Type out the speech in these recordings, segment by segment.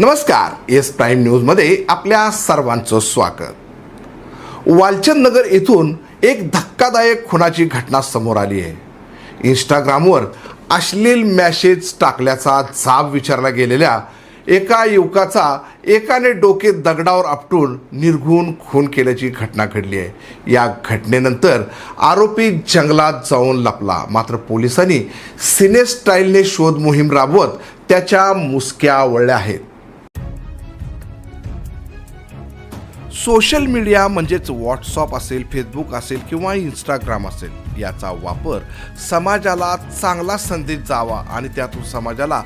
नमस्कार S prime न्यूजमध्ये आपल्या सर्वांचं स्वागत. वालचंद नगर येथून एक धक्कादायक खुनाची घटना समोर आली आहे. इंस्टाग्रामवर अश्लील मॅसेज टाकल्याचा जाब विचारला गेलेल्या एका युवकाचा एकाने डोके दगडावर आपटून निर्घुण खून केल्याची घटना घडली आहे. या घटनेनंतर आरोपी जंगलात जाऊन लपला. मात्र पोलिसांनी सिने स्टाईलने शोध मोहीम राबवत त्याच्या मुसक्या वळल्या आहेत. सोशल मीडिया म्हणजेच व्हॉट्सअप असेल फेसबुक असेल किंवा इंस्टाग्राम असेल याचा वापर समाजाला चांगला संदेश जावा आणि त्यातून समाजाला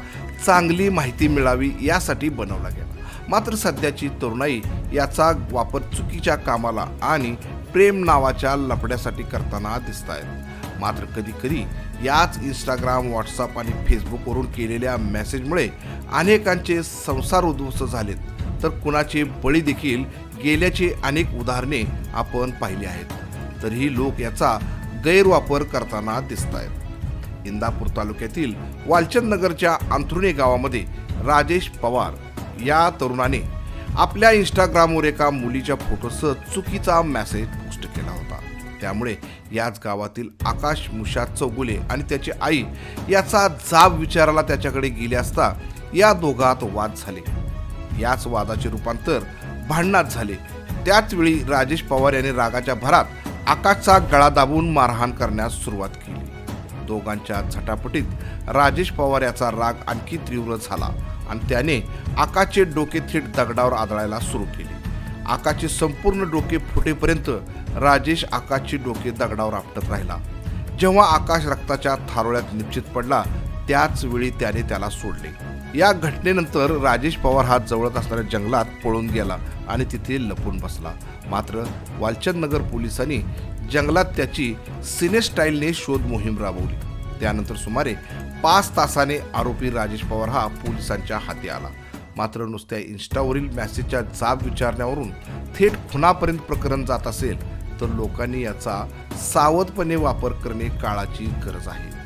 चांगली माहिती मिळावी यासाठी बनवला गेला. मात्र सध्याची तरुणाई याचा वापर चुकीच्या कामाला आणि प्रेम नावाच्या लफड्यासाठी करताना दिसत आहेत मात्र कधी कधी याच इंस्टाग्राम व्हॉट्सअप आणि फेसबुकवरून केलेल्या मेसेजमुळे अनेकांचे संसार उद्ध्वस्त झालेत. तर कुणाचे बळी देखील गेल्याची अनेक उदाहरणे आपण पाहिली आहेत. तरीही लोक याचा गैरवापर करताना दिसत आहेत इंदापूर तालुक्यातील वालचंद नगरच्या अंथरुणे गावामध्ये राजेश पवार या तरुणाने आपल्या इंस्टाग्रामवर एका मुलीच्या फोटोसह चुकीचा मेसेज पोस्ट केला होता. त्यामुळे याच गावातील आकाश मुशाद चौगुले आणि त्याची आई याचा जाब विचारायला त्याच्याकडे गेले असता या दोघात वाद झाले. याच वादाचे रूपांतर भांडणात झाले. त्याचवेळी राजेश पवार यांनी रागाच्या भरात आकाशचा गळा दाबून मारहाण करण्यास सुरुवात केली. दोघांच्या झटापटीत राजेश पवार याचा राग आणखी तीव्र झाला आणि त्याने आकाशचे डोके थेट दगडावर आदळायला सुरू केले. आकाशचे संपूर्ण डोके फुटेपर्यंत राजेश आकाशची डोके दगडावर आपटत राहिला. जेव्हा आकाश रक्ताच्या थारोळ्यात निश्चित पडला त्याच वेळी त्याने त्याला सोडले. या घटनेनंतर राजेश पवार हा जवळच असणाऱ्या जंगलात पळून गेला आणि तिथे लपून बसला. मात्र वालचंद नगर पोलिसांनी जंगलात त्याची सिने स्टाईलने शोध मोहीम राबवली. त्यानंतर सुमारे पाच तासाने आरोपी राजेश पवार हा पोलिसांच्या हाती आला. मात्र नुसत्या इन्स्टावरील मेसेजच्या जाब विचारण्यावरून थेट खुनापर्यंत प्रकरण जात असेल तर लोकांनी याचा सावधपणे वापर करणे काळाची गरज आहे.